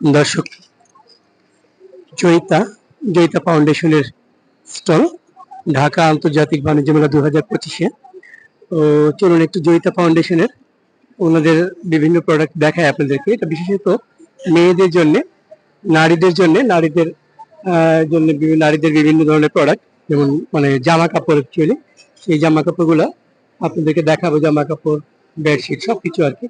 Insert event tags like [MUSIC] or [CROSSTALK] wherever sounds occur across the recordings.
দর্শক, জয়িতা জয়িতা ফাউন্ডেশনের স্টল, ঢাকা আন্তর্জাতিক বাণিজ্য মেলা দু হাজার পঁচিশে। তো চলুন একটু জয়িতা ফাউন্ডেশনের ওনাদের বিভিন্ন প্রোডাক্ট দেখায় আপনাদেরকে। এটা বিশেষত মেয়েদের জন্য, নারীদের জন্য নারীদের জন্য বিভিন্ন নারীদের বিভিন্ন ধরনের প্রোডাক্ট যেমন মানে জামা কাপড় অ্যাকচুয়ালি সেই জামা কাপড়গুলো আপনাদেরকে দেখাবো জামা কাপড় বেডশিট সব কিছু আর কি।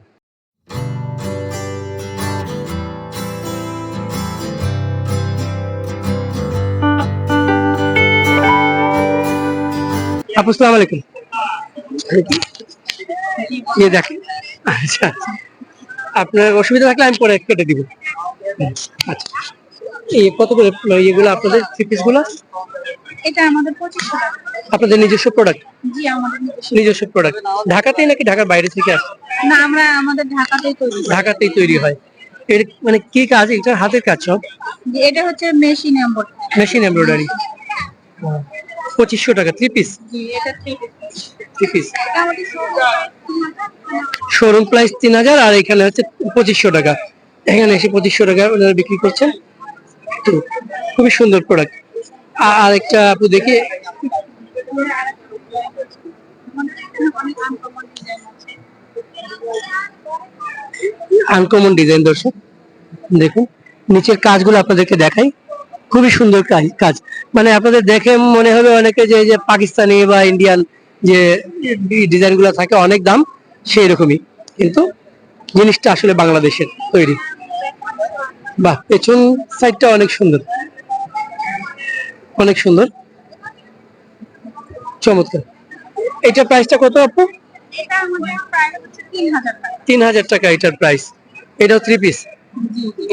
আপু সালাম আলাইকুম। ইয়ে দেখেন। আচ্ছা আপনার অসুবিধা থাকলে আমি পরে কেটে দিব। আচ্ছা। এই কত করে ইয়েগুলো আপনাদের থ্রি পিসগুলো? এটা আমাদের পঁচিশশো টাকা। আপনাদের নিজস্ব প্রোডাক্ট জি আমাদের নিজস্ব। প্রোডাক্ট ঢাকাতেই নাকি ঢাকার বাইরে থেকে আসে? না আমরা আমাদের ঢাকাতেই তৈরি ঢাকাতেই তৈরি হয়। এর মানে কি কাজ? এটা হাতের কাজ সব? এটা হচ্ছে মেশিন এম্বয়ডারি মেশিন এমব্রয়ডারি পঁচিশশো টাকা three piece three piece showroom price তিন হাজার আর এখানে হচ্ছে পঁচিশশো টাকা। এখানে এসে পঁচিশশো টাকা ওনারা বিক্রি করছেন। তো খুবই সুন্দর প্রোডাক্ট আর একটা আপনি দেখি আনকমন ডিজাইন আছে আনকমন ডিজাইন দর্শক দেখুন। নিচের কাজগুলো আপনাদেরকে দেখাই। খুবই সুন্দর কাজ কাজ। মানে আপনাদের দেখে মনে হবে অনেকে যে যে পাকিস্তানি বা ইন্ডিয়ান যে ডিজাইনগুলো থাকে অনেক দাম সেই রকমই কিন্তু জিনিসটা আসলে বাংলাদেশের তৈরি। বাহ পেছন সাইডটা অনেক সুন্দর। অনেক সুন্দর। চমৎকার। এটা প্রাইসটা কত আপু? তিন হাজার টাকা। এটার প্রাইস এটাও থ্রি পিস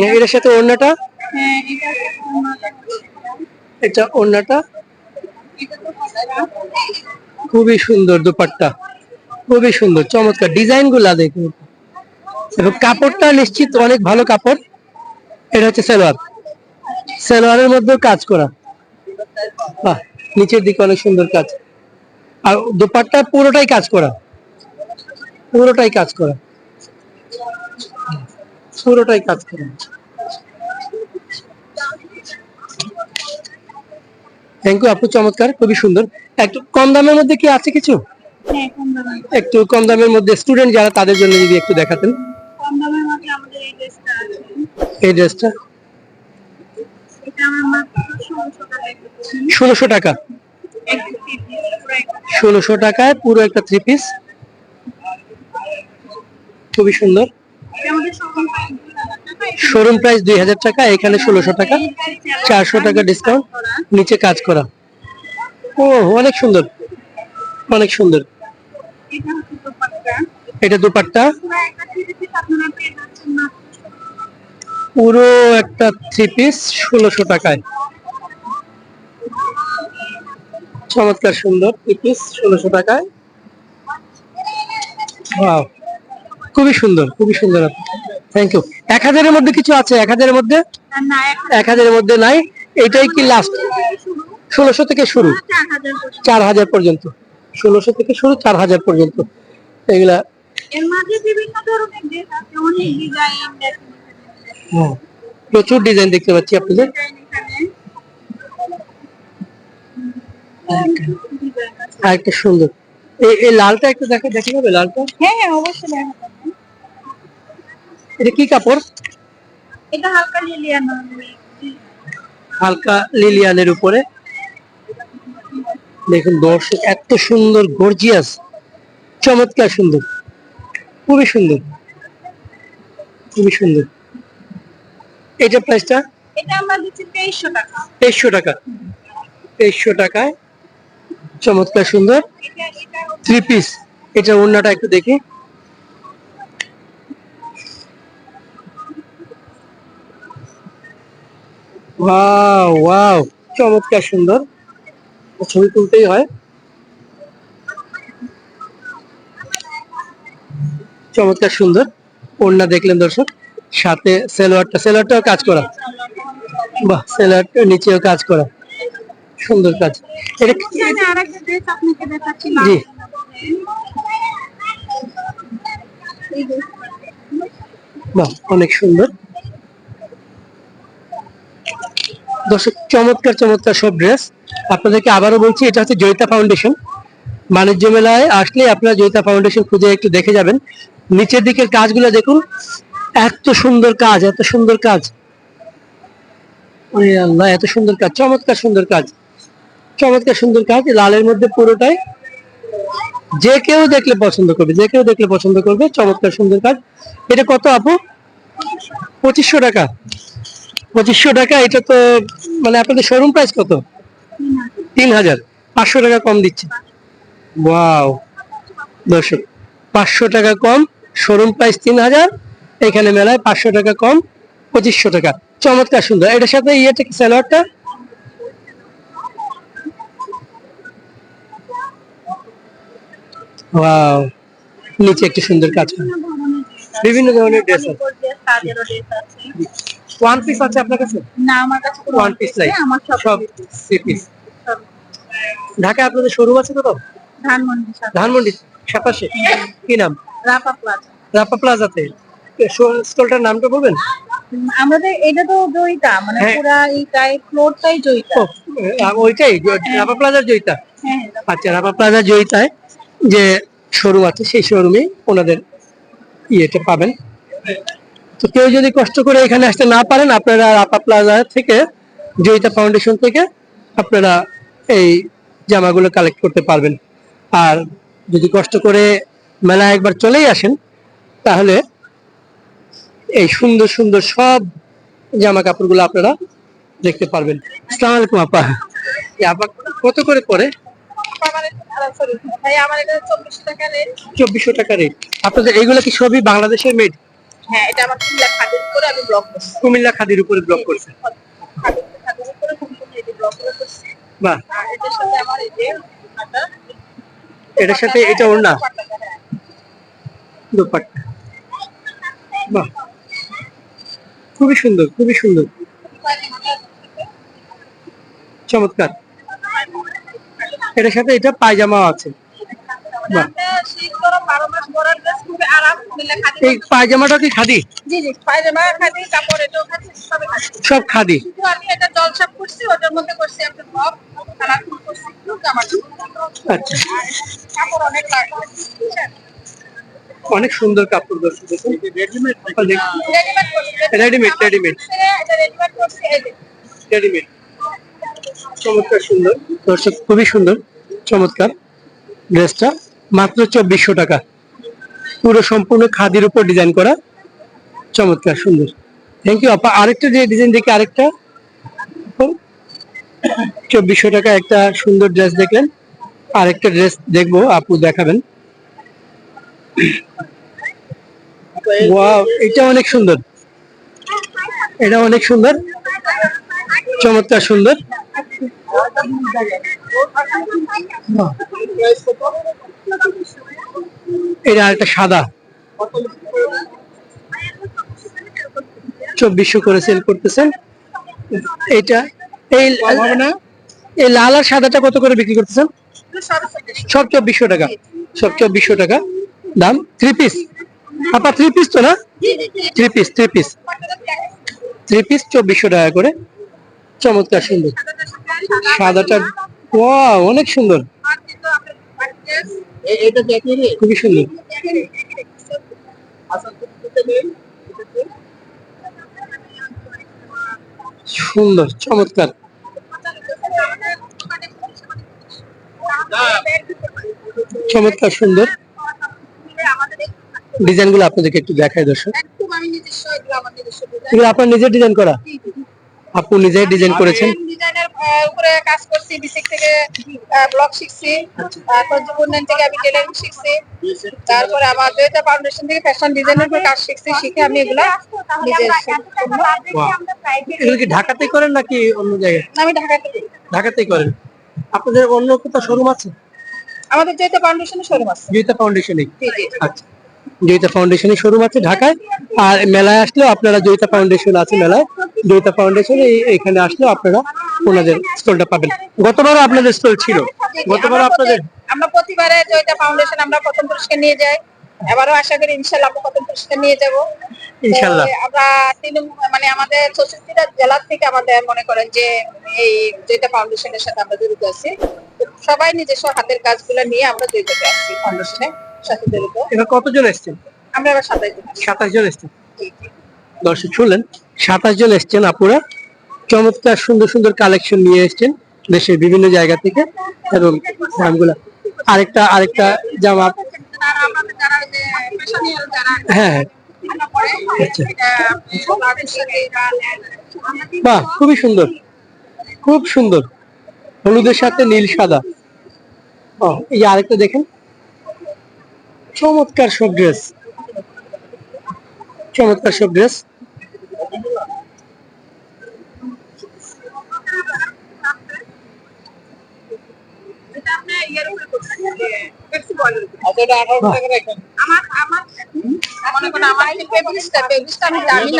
এটার সাথে হ্যাঁ এটা ওড়নাটা? খুবই সুন্দর দুপাট্টা। খুবই সুন্দর, চমৎকার। ডিজাইনগুলা দেখুন। এবং কাপড়টা নিশ্চিত অনেক ভালো কাপড়। এটা হচ্ছে সালোয়ার। সালোয়ারের মধ্যেও কাজ করা। বাহ, নিচের দিকে অনেক সুন্দর কাজ। আর দুপাট্টা পুরোটাই কাজ করা। পুরোটাই কাজ করা। পুরোটাই কাজ করা। থ্যাংক ইউ আপু চমৎকার খুবই সুন্দর। একটু কম দামের মধ্যে কি আছে কিছু? হ্যাঁ একটু কম দামের মধ্যে স্টুডেন্ট যারা তাদের জন্য যদি একটু দেখাতেন। কম দামের মধ্যে আমাদের এই ড্রেসটা আছে। এই ষোলোশো টাকা। ষোলোশো টাকায় পুরো একটা থ্রি পিস খুবই সুন্দর। শোরুম প্রাইস দুই হাজার টাকা, এখানে ষোলোশো টাকা, চারশো টাকা ডিসকাউন্ট নিচে কাজ করা। ও, অনেক সুন্দর অনেক সুন্দর। এটা দুপাট্টা। পুরো একটা থ্রি পিস ষোলোশো টাকায়। চমৎকার সুন্দর থ্রি পিস ষোলোশো টাকায়। খুবই সুন্দর খুবই সুন্দর। থ্যাংক ইউ এক হাজারের মধ্যে কিছু আছে? এক হাজারের মধ্যে? এক হাজারের মধ্যে নাই। এটাই কি লাস্ট ষোলোশো থেকে শুরু। চার হাজার পর্যন্ত। চার হাজার পর্যন্ত। ষোলোশো থেকে শুরু চার হাজার পর্যন্ত। এগুলা হ্যাঁ, প্রচুর ডিজাইন দেখতে পাচ্ছি আপনাদের। ডিজাইন এখানে। ডিজাইন আছে। আর একটা সুন্দর। এই লালটা একটু দেখা দেখা যাবে লালটা? হ্যাঁ হ্যাঁ অবশ্যই দেখা এটা কি কাপড়? এটা হালকা লিলিয়ান হালকা লিলিয়ানের উপরে। দেখুন দর্শক এত সুন্দর গর্জিয়াস চমৎকার সুন্দর। খুবই সুন্দর। খুবই সুন্দর। এটা প্রাইসটা এটা আমরা দিচ্ছি টাকা। টাকা। টাকায়। চমৎকার সুন্দর। থ্রি পিস এটা অন্যটা একটু দেখি। ওয়াও ওয়াও চমৎকার সুন্দর। ছবি তুলতেই হয়। চমৎকার সুন্দর। ওড়না দেখলেন দর্শক। সাথে সেলোয়ারটা সেলোয়ারটাও কাজ করা। বাহ সেলোয়ারটা নিচেও কাজ করা। সুন্দর কাজ। এটা জি। বাহ অনেক সুন্দর। দর্শক, চমৎকার চমৎকার সব ড্রেস আপনাদেরকে আবারও বলছি, এটা হচ্ছে জয়িতা ফাউন্ডেশন বাণিজ্য মেলায় আসলে আপনারা জয়িতা ফাউন্ডেশন খুঁজে একটু দেখে যাবেন। নিচের দিকের কাজগুলো দেখুন। এত সুন্দর কাজ, এত সুন্দর কাজ। আল্লাহ, এত সুন্দর কাজ, চমৎকার সুন্দর কাজ। চমৎকার সুন্দর কাজ, লালের মধ্যে পুরোটাই। যে কেউ দেখলে পছন্দ করবে, যে কেউ দেখলে পছন্দ করবে, চমৎকার সুন্দর কাজ। এটা কত আপু? পঁচিশশো টাকা। পঁচিশশো টাকা, এটা তো মানে আপনাদের শোরুম প্রাইস কত? তিন হাজার, পাঁচশো টাকা কম দিচ্ছে। ওয়াও দর্শক, পাঁচশো টাকা কম শোরুম প্রাইস তিন হাজার, এখানে মেলায় পাঁচশো টাকা কম, পঁচিশশো টাকা। চমৎকার সুন্দর। এটার সাথে ইয়েটা কি স্যালোয়ারটা ওয়াও নিচে একটি সুন্দর কাজ বিভিন্ন ধরনের ড্রেস আছে। ওয়ান পিস আছে আপনার কাছে? না আমার কাছে ওয়ান পিস নাই। আমার সব থ্রি পিস ঢাকায় আপনাদের শোরুম আছে কোথাও? ধানমন্ডি ধানমন্ডি সাপাশে কি নাম? রাপা প্লাজা। রাপা প্লাজাতে। স্টলটার নামটা বলবেন? আমাদের এটা তো জয়িতা মানে হ্যাঁ। পুরা এইটাই ফ্লোরটাই জয়িতা। ওইটাই রাপা প্লাজার জয়িতা? হ্যাঁ আচ্ছা রাপা প্লাজা জয়িতায় যে শোরুম আছে সেই শোরুমে ওনাদের ইয়েটা পাবেন। তো কেউ যদি কষ্ট করে এখানে আসতে না পারেন আপনারা আপা প্লাজা থেকে জয়িতা ফাউন্ডেশন থেকে আপনারা এই জামাগুলো কালেক্ট করতে পারবেন। আর যদি কষ্ট করে মেলায় একবার চলেই আসেন তাহলে এই সুন্দর সুন্দর সব জামা কাপড়গুলো আপনারা দেখতে পারবেন। আসসালামু আলাইকুম আপা। আপা কত করে রেট চব্বিশশো টাকা রেট আপনাদের এইগুলো কি সবই বাংলাদেশের মেড হ্যাঁ এটা আমার লাখ খাদের করে আমি ব্লক করছি। কুমিল্লা খাদির উপরে ব্লক করছে খাদের খাদের উপরে সম্পূর্ণ এটি ব্লক করে করছি বাহ। এটার সাথে আমার এই যে এটার সাথে এটা ওর না। দুপাট্টা বাহ। খুবই সুন্দর খুবই সুন্দর। চমৎকার। এটার সাথে এটা পায়জামাও আছে। বাহ গরম বারো মাস পরার ড্রেস খুবই আরাম কুমিল্লা খাদি এই পায়জামাটা কি খাদি জি জি পায়জামা খাদি কাপড় এটাও খাদি সবই খাদি সব খাদি শুধু আমি এটা জল সাপ করছি ওটার মধ্যে করছি একটা টপ কালারফুল করছি আচ্ছা। কাপড় অনেক অনেক সুন্দর কাপড় দর্শক রেডিমেড রেডিমেড চমৎকার সুন্দর। দর্শক খুবই সুন্দর চমৎকার। ড্রেসটা মাত্র চব্বিশশো টাকা। পুরো সম্পূর্ণ খাদির উপর ডিজাইন করা চমৎকার, সুন্দর। থ্যাংক ইউ আপা, আরেকটা যে ডিজাইন দেখি, আরেকটা? চব্বিশশো টাকা একটা সুন্দর ড্রেস দেখলেন। আরেকটা ড্রেস দেখব, আপু দেখাবেন। এটা অনেক সুন্দর। এটা অনেক সুন্দর। চমৎকার, সুন্দর। এটা আরেকটা সাদা। চব্বিশশো করে সেল করতেছেন এটা এই এই লাল আর সাদাটা কত করে বিক্রি করতেছেন? সব চব্বিশশো টাকা। সব চব্বিশশো টাকা। দাম থ্রি পিস আপা থ্রি পিস তো না? Three piece three piece three piece চব্বিশশো টাকা করে। চমৎকার সুন্দর। সাদাটা ওয়াও অনেক সুন্দর। খুবই সুন্দর। সুন্দর চমৎকার। চমৎকার সুন্দর। ডিজাইনগুলো আপনাদেরকে একটু দেখায় দর্শক। এগুলো আপনার নিজের ডিজাইন করা? আপু নিজেই ডিজাইন করেছেন? ডিজাইনের উপরে কাজ করছি বিসিক থেকে ব্লগ শিখছি। তারপর জীবনের থেকে আমি টেলারিং শিখছি। তারপরে আমার জয়িতা ফাউন্ডেশন থেকে ফ্যাশন ডিজাইনের উপর কাজ শিখছি শিখে আমি এগুলা Wow. এগুলো কি ঢাকাতেই করেন নাকি অন্য জায়গায়? আমি ঢাকাতে ঢাকাতেই করেন। আপনাদের অন্য কোথাও শোরুম আছে? আমাদের জয়িতা ফাউন্ডেশনের শোরুম আছে। জয়িতা ফাউন্ডেশনে জি জি। আচ্ছা। জয়িতা ফাউন্ডেশনের শোরুম আছে ঢাকায়। আর মেলায় আসলেও আপনারা জয়িতা ফাউন্ডেশন আছে মেলায়। জয়িতা ফাউন্ডেশন এখানে আসলেও আপনারা ওনাদের স্টলটা পাবেন। গতবারও আপনাদের স্টল ছিল। গতবার আপনাদের আমরা প্রতিবারে জয়িতা ফাউন্ডেশন আমরা প্রথম পুরস্কার নিয়ে যাই। এবারও আশা করি ইনশাল্লাহ আমরা প্রথম পুরস্কার নিয়ে যাব। ইনশাল্লাহ। আমরা তিন মানে আমাদের চৌষট্টিটা জেলার থেকে আমাদের মনে করেন যে এই যেটা ফাউন্ডেশনের সাথে আমরা জড়িত আছি। সবাই নিজস্ব হাতের কাজগুলো নিয়ে আমরা জড়িত আছি ফাউন্ডেশনের এবার কতজন এসছেন? আমরা এবার সাতাইশ জন। সাতাশ জন এসছেন। দর্শক শুনলেন সাতাশ জন এসছেন আপুরা। চমৎকার সুন্দর সুন্দর কালেকশন নিয়ে এসছেন দেশের বিভিন্ন জায়গা থেকে। এবং দামগুলা আরেকটা আরেকটা জামা হ্যাঁ হ্যাঁ। আচ্ছা। বাহ খুবই সুন্দর। খুব সুন্দর। হলুদের সাথে নীল সাদা। ও এই আরেকটা দেখেন। চমৎকার সব ড্রেস চমৎকার সব ড্রেস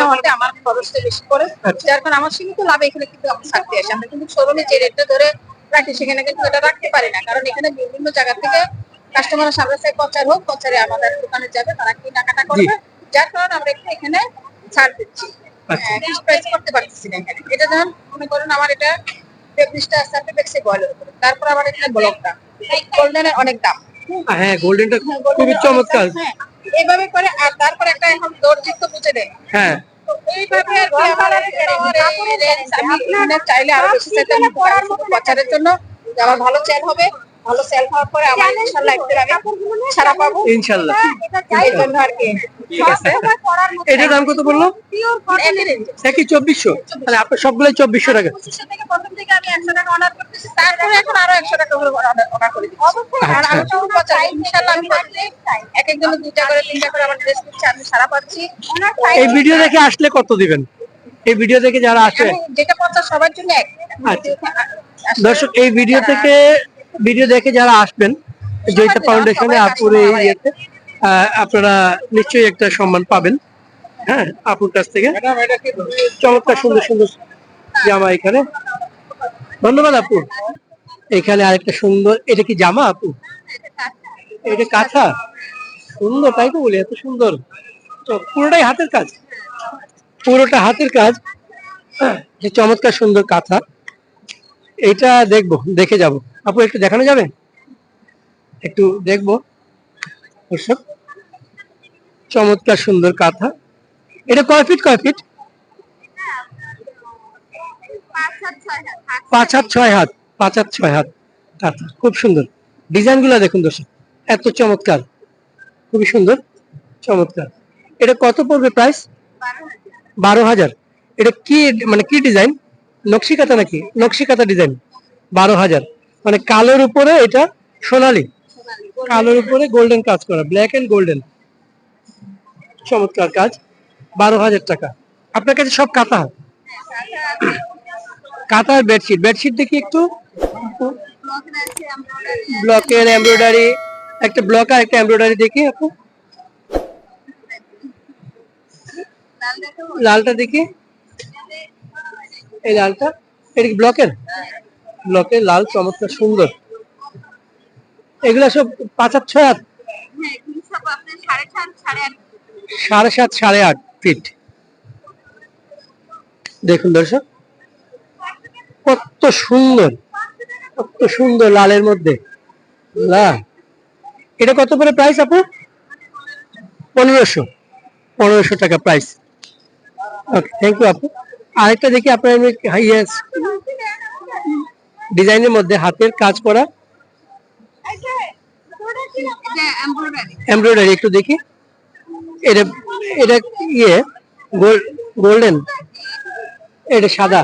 উপরে। আমার খরচটা বেশি করে আচ্ছা। যার কারণে আমার সীমিত লাভ এখানে কিন্তু আমি ছাড়তে আসি। আমরা কিন্তু শোরুমে যে রেটটা ধরে রাখি সেখানে কিন্তু এটা রাখতে পারি না। কারণ এখানে বিভিন্ন জায়গা থেকে কাস্টমার সামনে থেকে কচার হোক কচারে আমাদের দোকানে যাবে তারা কেনাকাটা করবে? যার কারণে আমরা একটু এখানে ছাড় দিচ্ছি। আচ্ছা। ফিক্স প্রাইস করতে পারতেছি না এখানে। এটা ধরুন মনে করেন আমার এটা পেবলিশটা আছে আপনি পেপসি বলের উপরে তারপর আবার এখানে ব্লকটা গোল্ডেনের অনেক দাম। হ্যাঁ গোল্ডেনটা হ্যাঁ, খুবই চমৎকার। অনেক হ্যাঁ। এইভাবে করে আর তারপর একটা এখন দর্জিত বুঝে দেয়। হ্যাঁ। এইভাবে আর কি আমার আমি চাইলে আরও বেশি চাইতে আমি প্রচারের জন্য যে আমার ভালো সেল হবে। ভালো সেল হওয়ার পরে আমার ইনশাআল্লাহ একদিন আমি ছাড়া পাবো। ইনশাল্লাহ। এই জন্য আর কি। ঠিক আছে। এটার দাম কত বলল? একই চব্বিশশো। তাহলে আপনার সবগুলোই চব্বিশশো টাকা। থেকে প্রথম থেকে আমি একশো টাকা অর্ডার করতেছি। তারপরে এখন আরও একশো টাকা করে অর্ডার করে দিচ্ছি। আর আমি আমি এক একজনের দুইটা করে তিনটা করে আমার ড্রেস আমি সারা পাচ্ছি। এই ভিডিও দেখে আসলে কত দিবেন? এই ভিডিও দেখে যারা আসে যেটা প্রচার সবার জন্য এক। আচ্ছা। দর্শক এই ভিডিও থেকে ভিডিও দেখে যারা আসবেন জয়িতা ফাউন্ডেশনে আপুর এই ইয়েতে আপনারা নিশ্চয়ই একটা সম্মান পাবেন। হ্যাঁ আপুর কাছ থেকে। চমৎকার সুন্দর সুন্দর জামা এখানে। ধন্যবাদ আপু। এখানে আরেকটা সুন্দর এটা কি জামা আপু? এটা কাঁথা। সুন্দর তাই তো বলি এত সুন্দর। তো পুরোটাই হাতের কাজ। পুরোটা হাতের কাজ। হ্যাঁ, যে চমৎকার সুন্দর কাঁথা। এটা দেখব দেখে যাব। আপু, একটু দেখানো যাবে? একটু দেখব। চমৎকার সুন্দর কাঁথা। এটা কয় ফিট কয় ফিট? পাঁচ হাত, ছয় হাত। পাঁচ হাত, ছয় হাত কাঁথা। খুব সুন্দর। ডিজাইনগুলো দেখুন দর্শক, এত চমৎকার। খুবই সুন্দর, চমৎকার। এটা কত পড়বে প্রাইস? বারো হাজার। এটা কি মানে কি ডিজাইন? নকশি কাঁথা নাকি? নকশি কাঁথা ডিজাইন। বারো হাজার। মানে কালোর উপরে এটা সোনালি। কালোর উপরে গোল্ডেন কাজ করা ব্ল্যাক এন্ড গোল্ডেন চমৎকার কাজ, বারো হাজার টাকা। আপনার কাছে সব কাঁথা? কাঁথা আর বেডশিট বেডশিট দেখি একটু। ব্লকের এমব্রয়ডারি একটা ব্লক আর একটা এমব্রয়ডারি দেখি আপু। লালটা দেখি। এই লালটা, এটা কি ব্লকের ব্লকের লাল চমৎকার সুন্দর। এগুলা সব পাঁচ হাত? ছয় হাত সাড়ে সাত সাড়ে আট ফিট। দেখুন দর্শক কত সুন্দর কত সুন্দর লালের মধ্যে। লাল এটা কত করে প্রাইস আপু? পনেরোশো পনেরোশো টাকা প্রাইস ওকে থ্যাংক ইউ আপু। আরেকটা দেখি আপনার ইয়েস ডিজাইনের মধ্যে হাতের কাজ করা এমব্রয়ডারি, একটু দেখি। এটা এটা ইয়ে গোল্ডেন। এটা সাদা।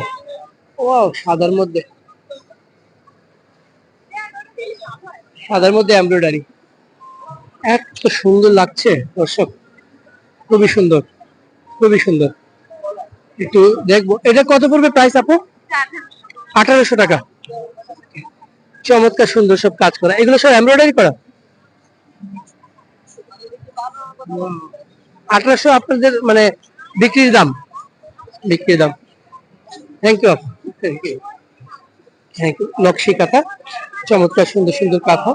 ও সাদার মধ্যে। সাদার মধ্যে এমব্রয়ডারি। এত সুন্দর লাগছে, দর্শক। খুবই সুন্দর খুবই সুন্দর। একটু দেখব। এটা কত পড়বে প্রাইস আপু? আঠারোশো টাকা। চমৎকার সুন্দর সব কাজ করা। এগুলো সব এমব্রয়ডারি করা? আঠারোশো আপনাদের মানে বিক্রির দাম। বিক্রির দাম। Thank you thank you thank you নকশি কাঁথা। চমৎকার সুন্দর সুন্দর কাঁথা।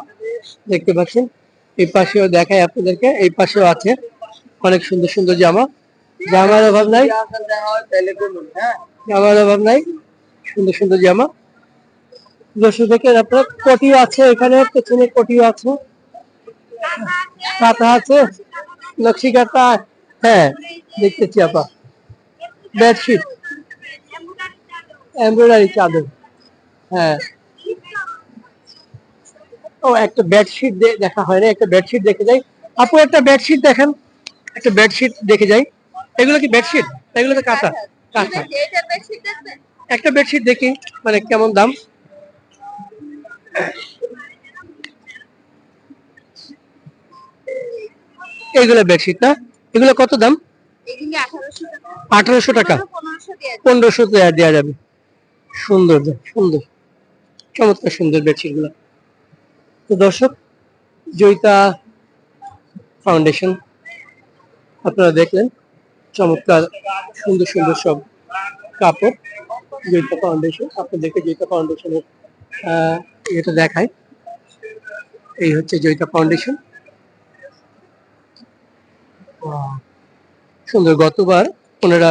দেখতে পাচ্ছেন? এই পাশেও দেখাই আপনাদেরকে। এই পাশেও আছে অনেক সুন্দর সুন্দর জামা। জামার অভাব নাই। জামার অভাব নাই। সুন্দর সুন্দর জামা। দর্শক দেখেন আপনার কোটিও আছে এখানে পেছনে কোটিও আছে। কাঁথা আছে নকশি কাঁথা হ্যাঁ দেখতেছি আপা। বেডশিট এমব্রয়ডারি চাদর হ্যাঁ। ও একটা বেডশিট দেখা হয় না একটা বেডশিট দেখে যাই। আপু একটা বেডশিট দেখেন একটা বেডশিট দেখে যাই। এগুলো কি বেডশিট এগুলো তো কাঁথা কাঁথা। একটা বেডশিট দেখি মানে কেমন দাম? এইগুলো বেডশিট না? এগুলো কত দাম? আঠারোশো টাকা। পনেরোশো দেওয়া যাবে। সুন্দর সুন্দর। চমৎকার সুন্দর বেডশিটগুলো তো দর্শক জয়িতা ফাউন্ডেশন আপনারা দেখলেন চমৎকার সুন্দর সুন্দর সব কাপড় জয়িতা ফাউন্ডেশন। আপনাদেরকে জয়িতা ফাউন্ডেশনের আহ, এটা দেখায়। এই হচ্ছে জয়িতা ফাউন্ডেশন! সুন্দর গতবার ওনারা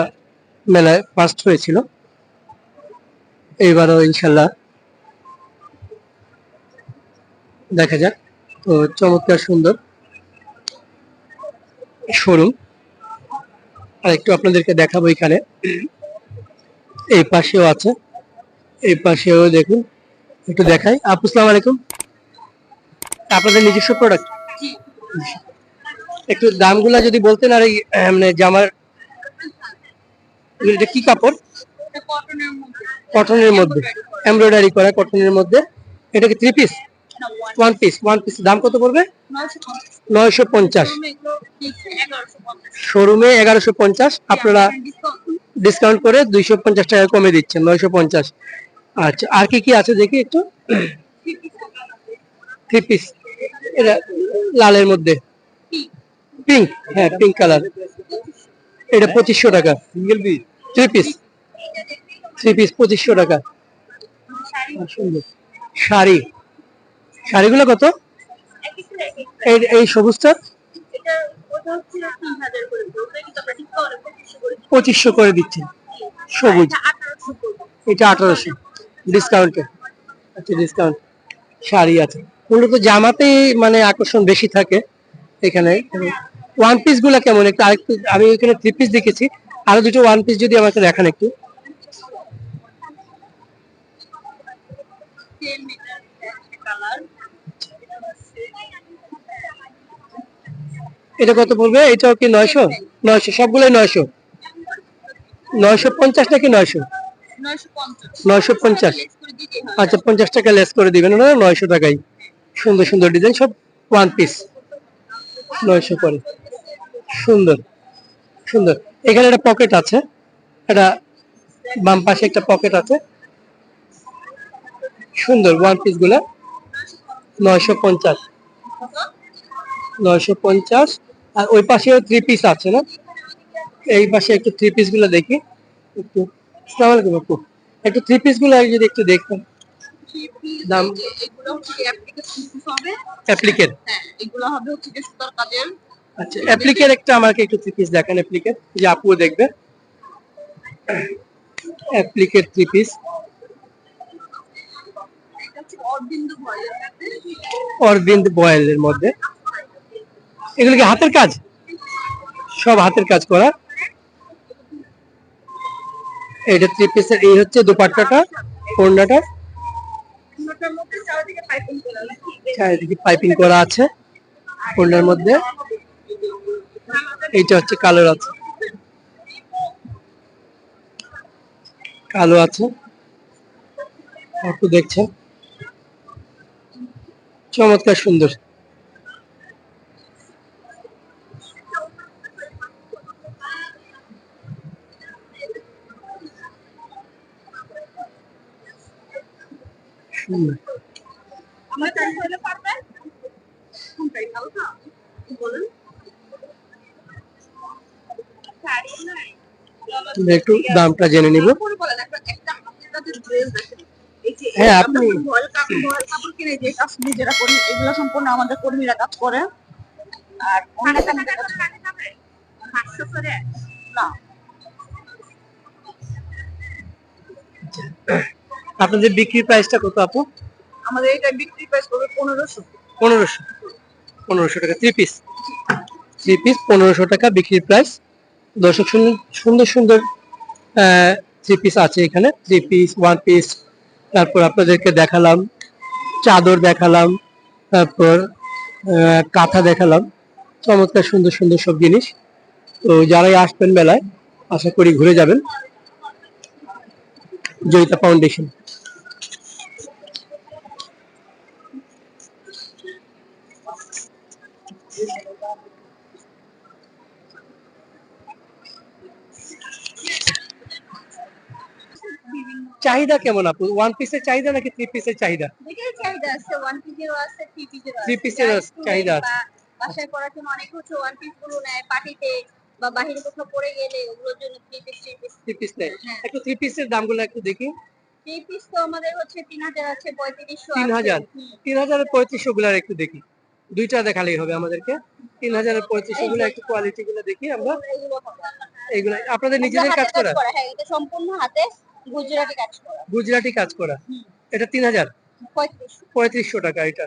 মেলায় ফার্স্ট হয়েছিল। এইবারও ইনশাল্লাহ দেখা যাক। তো চমৎকার সুন্দর শোরুম। আর একটু আপনাদেরকে দেখাবো এখানে। এই পাশেও আছে। এই পাশেও দেখুন একটু দেখাই। আপু সালাম আলাইকুম। আপনাদের নিজস্ব প্রোডাক্ট একটু দামগুলা যদি বলতেন, আর এই মানে জামার এটা কি কাপড়? কটনের মধ্যে। এমব্রয়ডারি করা কটনের মধ্যে। এটা কি three piece one piece one piece দাম কত পড়বে? নয়শো পঞ্চাশ। শোরুমে এগারোশো পঞ্চাশ। আপনারা ডিসকাউন্ট করে দুইশো পঞ্চাশ টাকা কমে দিচ্ছেন, নয়শো পঞ্চাশ। আচ্ছা আর কি কি আছে দেখি একটু? থ্রি পিস এটা লালের মধ্যে। পিঙ্ক হ্যাঁ পিঙ্ক কালার এটা পঁচিশশো টাকা। Single piece three piece three piece পঁচিশশো টাকা। শাড়ি। শাড়িগুলো কত? এই এই সবুজটা? পঁচিশশো করে দিচ্ছেন। সবুজ। এটা আঠারোশো। ডিসকাউন্টে আচ্ছা ডিসকাউন্ট শাড়ি আছে। মূলত জামাতেই মানে আকর্ষণ বেশি থাকে এখানে। ওয়ান পিসগুলা কেমন? একটু আরেকটু, আমি এখানে থ্রি পিস দেখেছি। আরও দুটো ওয়ান পিস যদি আমাকে দেখান একটু। এটা কত পড়বে? এটাও কি নয়শো? নয়শো, সবগুলোই নয়শো। নয়শো পঞ্চাশ নাকি নয়শো? নয়শো পঞ্চাশ। আচ্ছা পঞ্চাশ টাকা লেস করে দিবেন ওনারা নয়শো টাকাই সুন্দর সুন্দর ডিজাইন সব ওয়ান পিস নয়শো করে। সুন্দর সুন্দর। এখানে একটা পকেট আছে। বাম পাশে একটা পকেট আছে। সুন্দর ওয়ান পিসগুলা। নয়শো পঞ্চাশ। নয়শো পঞ্চাশ। আর ওই পাশেও থ্রি পিস আছে না? এই পাশে একটু থ্রি পিসগুলো দেখি। একটু আসসালামু আলাইকুম একটু থ্রি পিসগুলো যদি একটু দেখতেন দাম। এগুলো হবে অ্যাপ্লিকেট এগুলো হবে হচ্ছে সুতার কাজের আচ্ছা একটা আমাকে একটু থ্রি পিস দেখান অ্যাপ্লিকের যে আপু দেখবে। অ্যাপ্লিকের থ্রি পিস অরবিন্দ বয়েলের মধ্যে। এগুলো কি হাতের কাজ? সব হাতের কাজ করা। এটা থ্রি পিসের এই হচ্ছে দুপাট্টাটা, ওড়নাটা। চারিদিকে পাইপিং করা আছে ওড়নার মধ্যে। এইটা হচ্ছে কালো আছে। কালো আছে। আপনি দেখছেন। চমৎকার সুন্দর। আমার চাই হলে পারবে? কোনটাই ভালো না বলুন। একটু দামটা জেনে নিব। পরে বলেন একটা একটা আপনাদের ড্রেস দেখেন। এই যে হ্যাঁ, আপনি- কাপড় কিনে যে কাজ নিজেরা করি এগুলো সম্পূর্ণ আমাদের কর্মীরা কাজ করে। আর। না। [CLEARS THROAT] আপনাদের বিক্রির প্রাইসটা কত আপু? আমাদের এটা বিক্রি প্রাইস পড়বে পনেরোশো। পনেরোশো। পনেরোশো টাকা থ্রি পিস থ্রি পিস পনেরোশো টাকা বিক্রির প্রাইস দর্শক সুন্দর সুন্দর থ্রি পিস আছে এখানে। থ্রি পিস ওয়ান পিস তারপর আপনাদেরকে দেখালাম চাদর দেখালাম তারপর কাঁথা দেখালাম। চমৎকার সুন্দর সুন্দর সব জিনিস। তো যারাই আসবেন মেলায় আশা করি ঘুরে যাবেন। জয়িতা ফাউন্ডেশন। চাহিদা কেমন আপু? ওয়ান পিসের চাহিদা নাকি থ্রি পিসের চাহিদা? চাহিদা আছে ওয়ান পিসেরও আছে থ্রি পিসেরও আছে। student চাহিদা আছে। বাসায় পড়ার জন্য অনেক হচ্ছে ওয়ান পিসগুলো নেয় পার্টিতে বা বাইরে কোথাও পড়ে গেলে ওগুলোর জন্য থ্রি পিস থ্রি পিস নেই। একটু থ্রি পিসের দামগুলো একটু দেখি। থ্রি পিস তো আমাদের হচ্ছে তিন হাজার আছে পঁয়ত্রিশশো তিন হাজার? তিন হাজারের পঁয়ত্রিশশো গুলার একটু দেখি। দুইটা দেখালেই হবে আমাদেরকে। তিন হাজারের পঁয়ত্রিশশো গুলো একটু কোয়ালিটি গুলো দেখি আমরা। এইগুলো আপনাদের নিজেদের কাজ করা। হ্যাঁ এটা সম্পূর্ণ হাতে গুজরাটি কাজ করা। গুজরাটি কাজ করা। এটা তিন হাজার? পঁয়ত্রিশশো। টাকা এটা।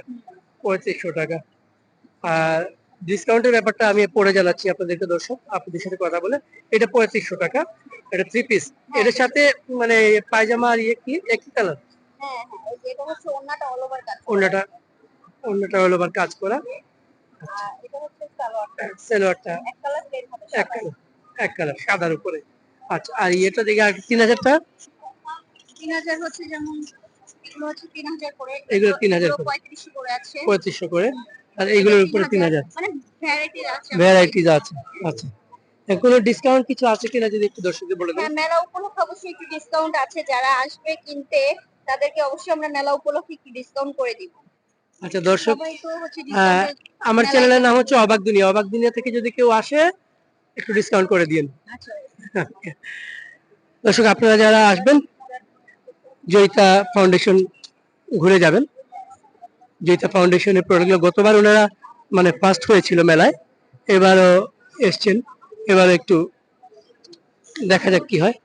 পঁয়ত্রিশশো টাকা। আর ডিসকাউন্টের ব্যাপারটা আমি পরে জানাচ্ছি আপনাদেরকে দর্শক আপনাদের সাথে কথা বলে। এটা পঁয়ত্রিশশো টাকা এটা থ্রি পিস এটার সাথে মানে পায়জামা আর ইয়ে কি একই কালার হ্যাঁ হ্যাঁ হচ্ছে ওন্নাটা অল ওভার কাজ করা। আর এটা সালোয়ারটা। এক কালার এক কালার সাদার উপরে। আচ্ছা আর ইয়েটা দেখি আর তিন হাজার টাকা তিন হাজার হচ্ছে যেমন এগুলো হচ্ছে তিন হাজার করে। এগুলো 3000 করে। পঁয়ত্রিশশো করে আছে। পঁয়ত্রিশশো করে। আর এইগুলোর উপরে তিন হাজার। মানে ভ্যারাইটি আছে। আচ্ছা। এর কোনো ডিসকাউন্ট কিছু আছে কিনা যদি একটু দর্শকদের বলে দেন? হ্যাঁ মেলা উপলক্ষে অবশ্যই একটু ডিসকাউন্ট আছে। যারা আসবে কিনতে তাদেরকে অবশ্যই আমরা মেলা উপলক্ষে একটু ডিসকাউন্ট করে দিব। আচ্ছা দর্শক আমার চ্যানেলের নাম হচ্ছে অবাক দুনিয়া। অবাক দুনিয়া থেকে যদি কেউ আসে একটু ডিসকাউন্ট করে দিন আচ্ছা। দর্শক আপনারা যারা আসবেন জয়িতা ফাউন্ডেশন ঘুরে যাবেন। জয়িতা ফাউন্ডেশনের প্রোডাক্টগুলো গতবার ওনারা মানে ফার্স্ট হয়েছিল মেলায়, এবারও এসছেন। এবার একটু দেখা যাক কি হয়।